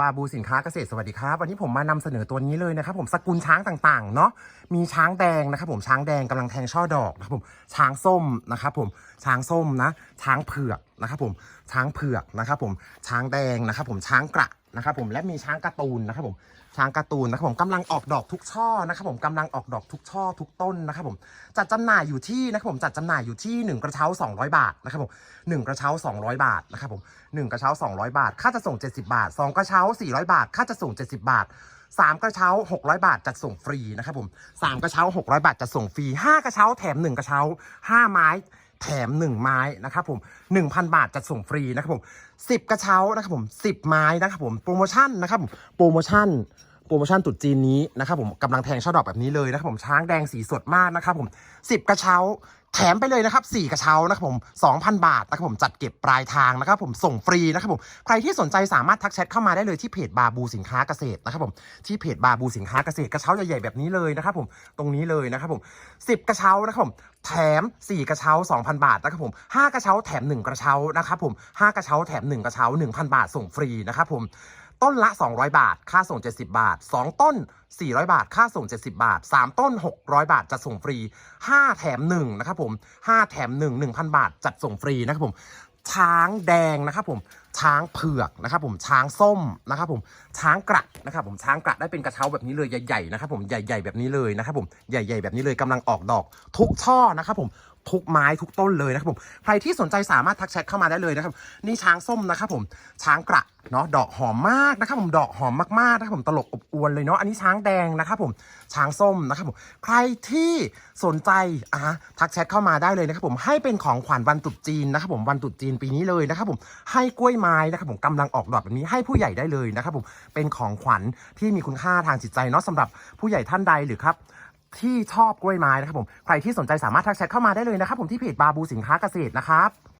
บาบูสินค้าเกษตรสวัสดีครับ วันนี้ผมมานำเสนอตัวนี้เลยนะครับ ผมสกุลช้างต่างๆเนาะมีช้างแดงนะครับผมช้างแดงกำลังแทงช่อดอกนะครับผมช้างส้มนะครับผมช้างส้มนะ ช้างเผือกนะครับผมช้างเผือกนะครับผมช้างแดงนะครับผมช้างกระ นะครับผมและมีช้างการ์ตูนนะครับผมช้างการ์ตูนนะครับผมกำลังออกดอกทุกช่อนะครับผมกำลังออกดอกทุกช่อทุกต้นนะครับผมจัดจำหน่ายอยู่ที่นะครับผมจัดจำหน่ายอยู่ที่ 1 กระเช้า 200 บาทนะครับผม1กระเช้า 200 บาทนะครับผม1กระเช้า 200 บาท ค่าจะส่ง 70 บาท 2 กระเช้า 400 บาท ค่าจะส่ง 70 บาท3กระเช้า 600 บาทจัดส่งฟรีนะครับผม3กระเช้า 600 บาทจัดส่งฟรี5กระเช้าแถม1กระเช้า5ไม้ แถม 1 ไม้นะครับผม 1,000 บาทจัดส่งฟรีนะครับผม 10 กระเช้านะครับผม 10 ไม้นะครับผมโปรโมชั่นนะครับผมโปรโมชั่นโปรโมชั่นตุดจีนนี้นะครับผมกำลังแทงช่อดอกแบบนี้เลยนะครับผมช้างแดงสีสดมากนะครับผม 10 กระเช้า แถมไปเลยนะครับ4กระเช้านะครับผม 2,000 บาทนะครับผมจัดเก็บปลายทางนะครับผมส่งฟรีนะครับผมใครที่สนใจสามารถทักแชทเข้ามาได้เลยที่เพจบาบูสินค้าเกษตรนะครับผมที่เพจบาบูสินค้าเกษตรกระเช้าใหญ่ๆแบบนี้เลยนะครับผมตรงนี้เลยนะครับผม10 กระเช้านะครับผมแถม 4 กระเช้า 2,000 บาทนะครับผม5กระเช้าแถม 1 กระเช้านะครับผม5กระเช้าแถม 1 กระเช้า 1,000 บาทส่งฟรีนะครับผม ต้นละ 200 บาท ค่าส่ง 70 บาท 2 ต้น 400 บาท ค่าส่ง 70 บาท 3 ต้น 600 บาท จัดส่งฟรี 5 แถม 1 นะครับผม 5 แถม 1 1,000 บาท จัดส่งฟรีนะครับผม ช้างแดงนะครับผม ช้างเผือกนะครับผมช้างส้มนะครับผมช้างกระนะครับผมช้างกระได้เป็นกระเช้าแบบนี้เลยใหญ่ๆนะครับผมใหญ่ ๆ แบบนี้เลยนะครับผมใหญ่ ๆ แบบนี้เลยกำลังออกดอก ทุกช่อนะครับผมทุกไม้ทุกต้นเลยนะครับผมใครที่สนใจสามารถทักแชทเข้ามาได้เลยนะครับนี่ช้างส้มนะครับผมช้างกระเนาะดอกหอมมากนะครับผมดอกหอมมากๆนะครับผมตลกอบอวนเลยเนาะอันนี้ช้างแดงนะครับผมช้างส้มนะครับผมใครที่สนใจอะทักแชทเข้ามาได้เลยนะครับผมให้เป็นของขวัญวันตรุษจีนนะครับผมวันตรุษจีนปีนี้เลยนะครับผมให้กล้วยไม้นะครับผมกำลังออกดอกแบบนี้ให้ผู้ใหญ่ได้เลยนะครับผมเป็นของขวัญที่มีคุณค่าทางจิตใจเนาะสำหรับผู้ใหญ่ท่านใดหรือครับที่ชอบกล้วยไม้นะครับผมใครที่สนใจสามารถทักแชทเข้ามาได้เลยนะครับผมที่เพจบาบูสินค้าเกษตรนะครับ